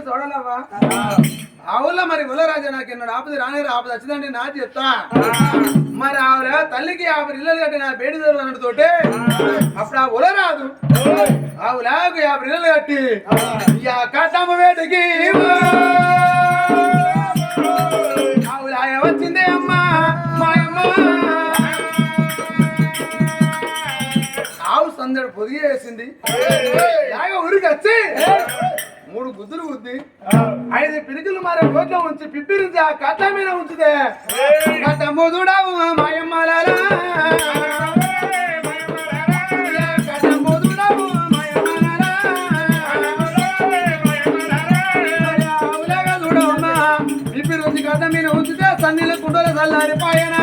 బావా ఆవుల మరి ఉలరాజా నాకు ఎన్నడు ఆపది రానే ఆపది. వచ్చిందంటే నా చెప్తా మరి ఆవుల తల్లికి యాభై ఇళ్ళలు కట్టి నా బేడి తోటే. అప్పుడు ఆ ఉల రాదు ఆవులకు యాభై ఇళ్ళలు కట్టి ఇక కట్టమ్మ వేటకి ఆవులాయ వచ్చిందే అమ్మా మాయమ్మ ఆవు సందడి పొదిగి వేసింది యాగ ఊరికి వచ్చి మూడు గుద్దులు గుద్ది ఐదు పిడికిలు మరి రోడ్లో ఉంచి పిప్పిరించి ఆ కట్ట మీద ఉంచితే కట్ట మొదుడావు మాయమ్మలారా. మీద ఉంచితే సన్నీల కుండల చల్లారిపోయినా.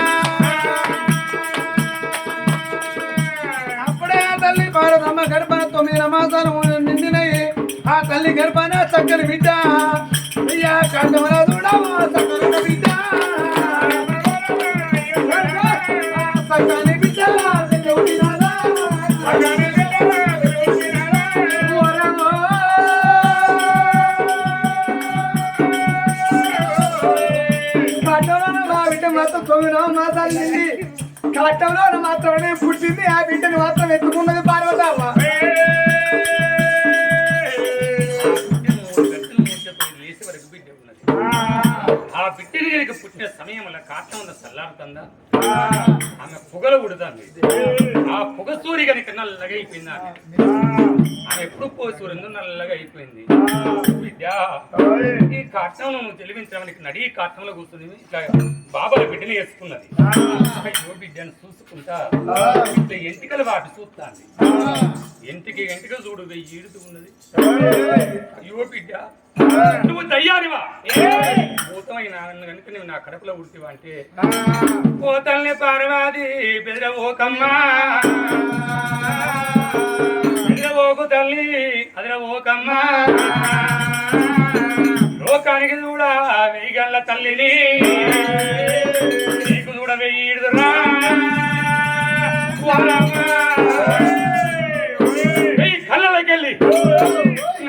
అప్పుడే తల్లి భారతమ్మ గర్భ తొమ్మిది మాసాలు తల్లి గర్భన చక్కని బిడ్డ. అయ్యా కండమన చూడమా చక్కని బిడ్డ. చక్కని బిడ్డ మా బిడ్డ కట్టంలో మాత్రమే పుట్టింది ఆ బిడ్డను మాత్రం ఎత్తుకున్నది పార్వతమ్మ. బిడ్డని పుట్టిన సమయంలో కాటం ఉన్న చల్లారుతుందా ఆమె పొగలు ఉడుతుంది ఆ పొగ సూరి కనుక నల్లగా అయిపోయింది ఆమె. ఆమె ఎప్పుడు పోసూరిందో నల్లగా అయిపోయింది. విద్య ఈ కాటంలో నువ్వు తెలివించడానికి నడి ఈ కాటంలో కూర్చుని ఇట్లా బాబాల బిడ్డని వేసుకున్నది. అయ్యో బిడ్డను చూసుకుంటా. ఇట్లా ఎంటికలు వాటి చూస్తాంది. ఎంటికి ఎంటికలు చూడు వెయ్యి ఈడుతూ ఉన్నది. అయ్యో బిడ్డ నువ్వు దయ్యానివా? భూతమైన కనుక నువ్వు నా కడపలో ఉడితివా అంటే పోతల్ని పార్వాది బెదరవోకమ్మా బెదరవోకు తల్లి అదరవోకమ్మా లోకానికి చూడ వెయ్యగల్ల తల్లిని నీకు చూడ వెయ్యి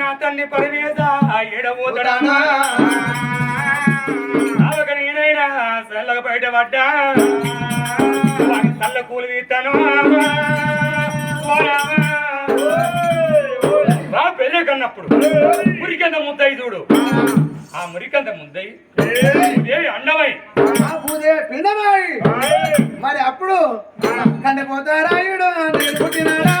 నా తన్ని పరివేద ఎడబోతడానా నేనైనా చల్లగా బయట పడ్డా? వాడి చల్ల కూలి తీస్తాను. పెళ్ళ కన్నప్పుడు. మురికంత ముద్దయి చూడు. ఆ మురికంత ముద్దయి ఏ అండమై. మరి అప్పుడు కండిపోతారాయుడు నేను పుట్టినాడా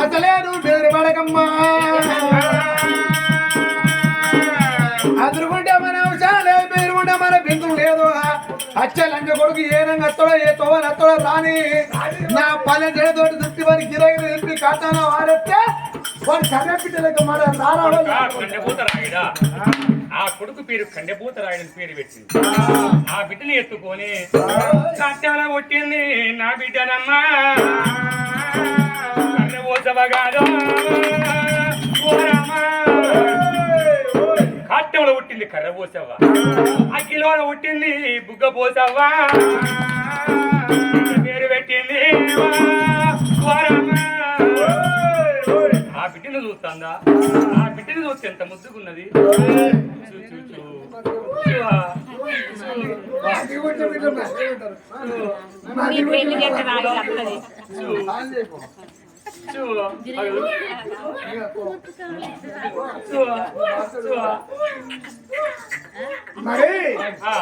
అసలే నువ్వు బెదిరి పడకమ్మా అదురుకుంటే మన అవసరం లేదు బెదిరుకుంటే మన బిందు లేదు. అచ్చ లంచ కొడుకు ఏ రంగు అత్తడో ఏ తోవని అత్తడో రాని. నా పల్లె జడతోటి దుట్టి వారి గిరగిరి నిలిపి కాటాలో వారెత్తే వాడు కర్ర పిట్టలేక మన రాయుడా ఆ కొడుకు పేరు కండెపూత పేరు పెట్టింది ఆ బిడ్డని ఎత్తుకొని కట్టాల కొట్టింది నా బిడ్డనమ్మా. కన్నెపోసవగాదో కట్టెంలో పుట్టింది కర్ర పోసవ్వ? అగ్గిలోన పుట్టింది బుగ్గ పోసవ్వ? పేరు పెట్టింది. ఆ బిడ్డను చూస్తుందా? ఆ బిడ్డను చూస్తే ఎంత ముద్దుకున్నది చూ, మరి? ఆ,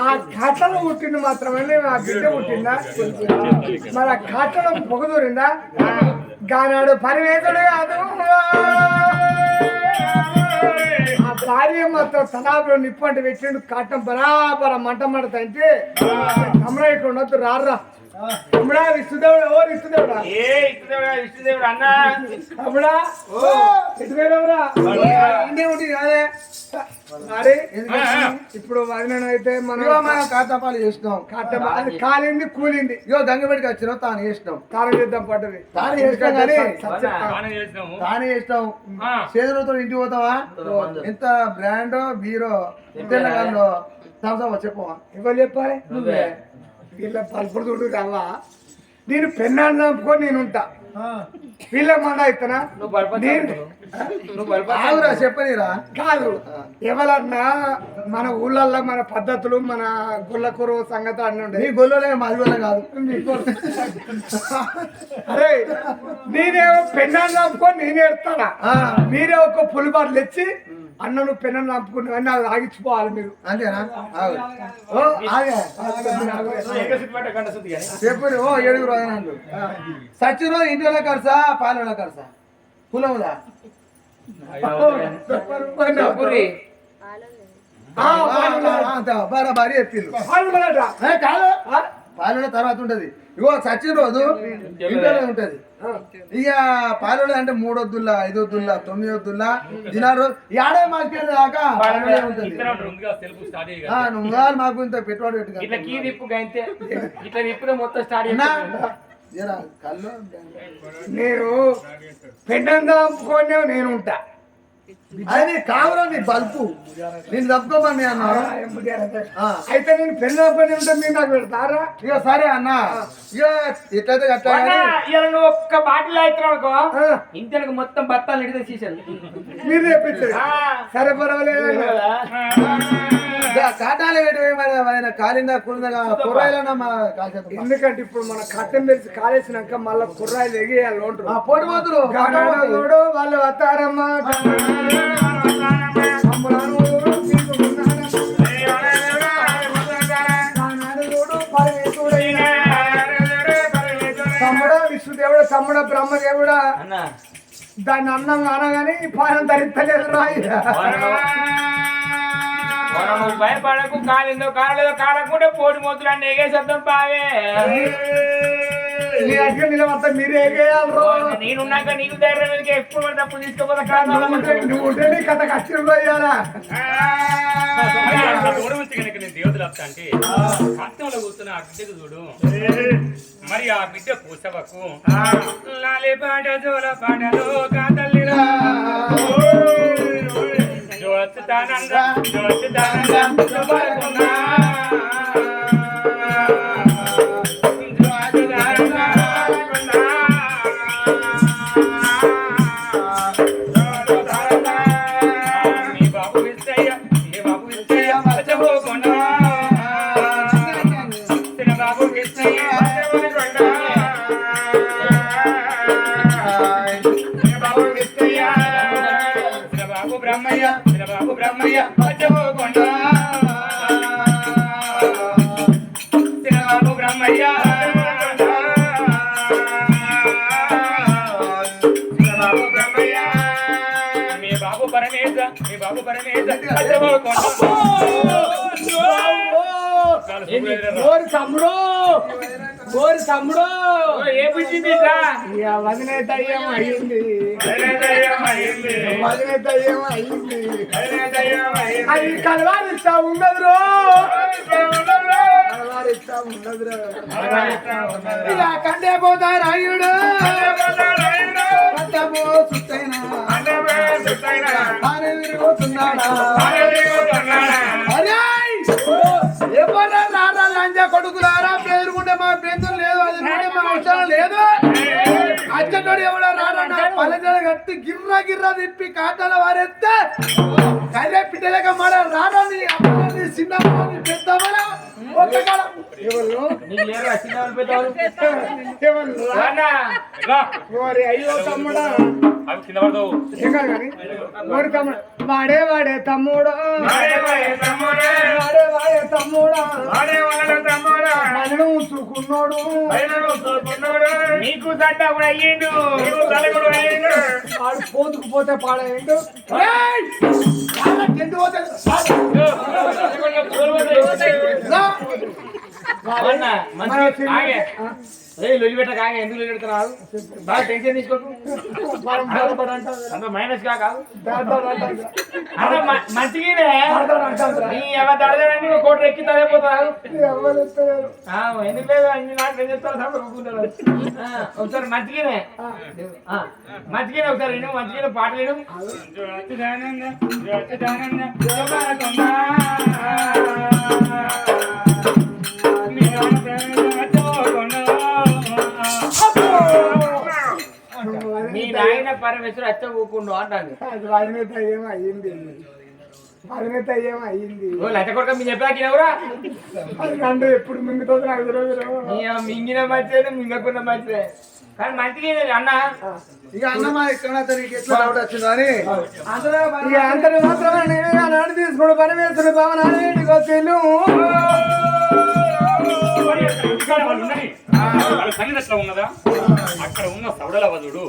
ఆ కట్టలో పుట్టింది మాత్రమే ఆ బిడ్డ పుట్టిందా? మరి ఆ కట్టలో పొగ దూరిందా గానాడు పరివేతుడు కాదు. ఆ భార్య మాత్రం తలాపులో నిప్పు అంటే పెట్టిండు కట్టం బరాబర మంట మంట అంటే కమరాయికి ఉండొద్దు రారా తమ్ముడా విష్ణుదేవుడు ఓ విష్ణుదేవుడా. ఏ ఇష్టదేవుడా ఇష్టదేవుడు అన్న. తమ్ముడా ఓ. ఎటువైనవరా ఇండే ఉంటుంది కాదే. అరే ఇప్పుడు వదిన అయితే మనం ఇగో మనం కాతాపాలు చేసినాం. కట్ట అది కాలింది కూలింది. ఇగో గంగబెడికి వచ్చినాం తాను చేసినాం. తాను చేద్దాం పడ్డది. తాను చేసినాం కానీ తానే చేసినాం ఆ. చేతులతో ఇంటికి పోతావా? ఎంత బ్రాండ్ బీరో తెలంగాణలో థమ్స్అప్ చెప్పవా? ఎవరు చెప్పాలి? నువ్వే. వీళ్ళ పలుపుడు చూడు రావా. నేను పెన్నాన్ని చంపుకొని నేను ఉంటా వీళ్ళ మంద ఇస్తున్నా నువ్వు ఆగురా చెప్పనిరా. కాదు. ఎవరన్నా మన ఊళ్ళల్లో మన పద్ధతులు మన గుళ్ళకూరు సంగతి అన్నీ నీ ఉండే గొల్లోనే మాది గొల్ల కాదు. అరే నేనేమో పెన్నాన్ని చంపుకొని నేను ఎడతానా? ఆ, మీరే ఒక పులిబాట్లు తెచ్చి అన్న నువ్వు పెన్నాన్ని చంపుకున్నావు నాకు ఆగించిపోవాలి మీరు. అంతేనా. ఓ చెప్పు ఏడుగురు వదనాలు సచిన ఇంటిలో కరసా పాలలో కరసా. బరాబరి ఎత్తిల్లు పాల్గొనట. ఏ, కాదు. పాలలో తర్వాత ఉంటది. ఇగో సచిన రోజు ఇంట్లో ఉంటది. ఇక పాలలో అంటే మూడు వద్దుల్లా ఐదు వద్దుల్లా తొమ్మిది వద్దుల్లా దినారు ఏడే మార్కెట్ దాకా పాలనే ఉంటది. నువ్వు కాదు మాకు ఇంత పెట్టుబడి పెట్టుకో కళ్ళు. నేను పెన్నాన్ని చంపుకొని నేను ఉంటా అది కావురా నీ బల్పు. నేను తప్పుకోమని అన్నారు. అయితే. నేను పెళ్ళి చంపుకొని ఉంటే మీరు నాకు పెడతారా? ఇక సరే అన్న. ఇక ఎట్లయితే నువ్వు ఒక్క బాటిల్ అవుతున్నావు అనుకో. ఇంతకు మొత్తం బత్తాలు నిడితే తీసాను మీరు తెప్పించారు సరే పర్వాలేదు. కాటాలు పెట్టి మరి? ఆయన కాలిందా కురిందా కూరగాయలన్నా మా కాల్చేద్దాం. ఎందుకంటే ఇప్పుడు మన కట్టెం తెరిచి కాలేసినాక మళ్ళా కుర్రాయిలు ఎగేయాలి ఆ ఉంటారు పొడి పోతురు. గణాడు వాళ్ళు వస్తారమ్మా. విష్ణుదేవుడు తమ్ముడా బ్రహ్మదేవుడా. అన్న. దాన్ని అన్నం అనగానే ఈ పాలన ధరించలేదు రాయి. మనం నువ్వు భయపడకు కాలిందో కాలేదో కాలకుండా పోటీ మొత్తులు అన్ని ఎగేసేద్దాం బావే. నేనున్నాక నీకు ధైర్యం ఎందుకు? ఎప్పుడు తీసుకోపోతా కథ కష్టంలో దేవతలు వస్తా అంటే కష్టంలో కూర్చున్న ఆ బిడ్డకు చూడు. మరి ఆ బిడ్డ పూసవకు లాలి పాట జోల పాటలో కాతల్లిరా జోచుతానంద జోచుతానంద బ్రహ్మయ్య మర్చిపోకుండా. బాబు బ్రహ్మయ్య బాబు బ్రహ్మయ్య. మీ బాబు పరమేశ మీ బాబు పరమేశ మర్చిపోకుండా. తమ్ముడు ఓరి తమ్ముడు. ఏ బుద్ధి దయ్యం అయ్యింది దయ్యం అయింది. అది కలవారిస్తా ఉండదు రో కలవారిస్తా ఉండదు రో ఇలా కంటే పోతా రాయుడు. కట్టబో సుత్తైనా కట్టి గిర్రా గిర్రా తిప్పి కాటాల వారెత్తే కర్రే పిట్టలేక మాడ రారా నీ అమ్మని చిన్నమ్మని పెద్దమ్మని అయ్యో తమ్ముడా. కింద వాడే వాడే తమ్ముడు. వాడే వాడే తమ్ముడే, వాడే వాడే తమ్ముడా. వాడే వాడే తమ్ముడా, మరణం ఉంచుకున్నాడు పైనను తోడుకున్నాడు, నీకు దండ కూడా అయ్యిండు. నీకు తల అయ్యిండు వాడు పోతుకుపోతే పాడేయండు టెంట్ పోతే- రా. అవునా? మంచిగా ఎందుకు బాగా టెన్షన్ తీసుకోకు. అంత మైనస్ కాదు. మంచిగానే. నీ దడదడని కోటి ఎక్కి తలైపోతావు. ఎందుకు లేదు అన్ని నాకు ఏం చెప్తారు ఒప్పుకుంటారు. ఒకసారి మంచిగానే మంచిగానే ఒకసారి విను మంచిగానే పాటలు విను నాయన పరమేశ్వరు అచ్చ ఊకుండు అంటాను అధినేత ఏమో అయ్యింది. అధినేత ఏమో అయ్యింది. ఓ లచ్చ కొడుక మీ చెప్పాకి ఎవరా? ఎప్పుడు మింగుతుంది నాకు తెలియదు నీ మింగిన మంచిదే మింగకున్న మంచిదే. కానీ మంచిగా అన్న? ఇక అన్నమా ఇక్కడ అతనికి ఎట్లా డౌట్ వచ్చిందో అని? అందులో ఇక అంతటి మాత్రమే నేను నాడు తీసుకుని ఇంటికి వచ్చేళ్ళు వాళ్ళ ఉన్నదా? అక్కడ ఉన్న సౌడల వధుడు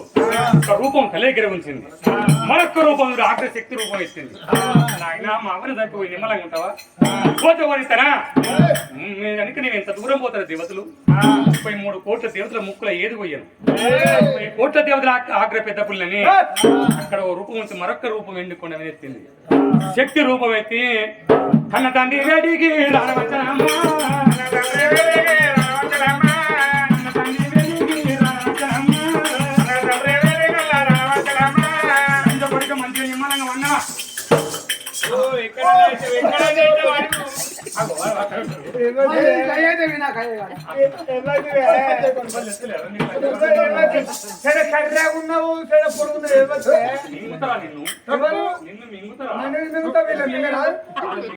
ఒక రూపం కలేగిరి ఉంచింది మరొక రూపం ఆగ్ర శక్తి రూపం ఇచ్చింది. నాయన మా అవని తగ్గిపోయి నిమ్మలంగా ఉంటావా? పోతే పోనిస్తానా కనుక నేను ఎంత దూరం పోతాను దేవతలు? ముప్పై మూడు కోట్ల దేవతల ముక్కుల ఏది పోయాను? ముప్పై కోట్ల దేవతల ఆగ్ర పెద్ద పుల్లని. అక్కడ ఓ రూపం ఉంచి మరొక రూపం ఎండుకుండా ఎత్తింది శక్తి రూపం ఎత్తి కన్న తండ్రి రెడీకి ఉన్నావు పొడుగున్నావు మింగుతావా? నిన్ను మిగతా వీళ్ళు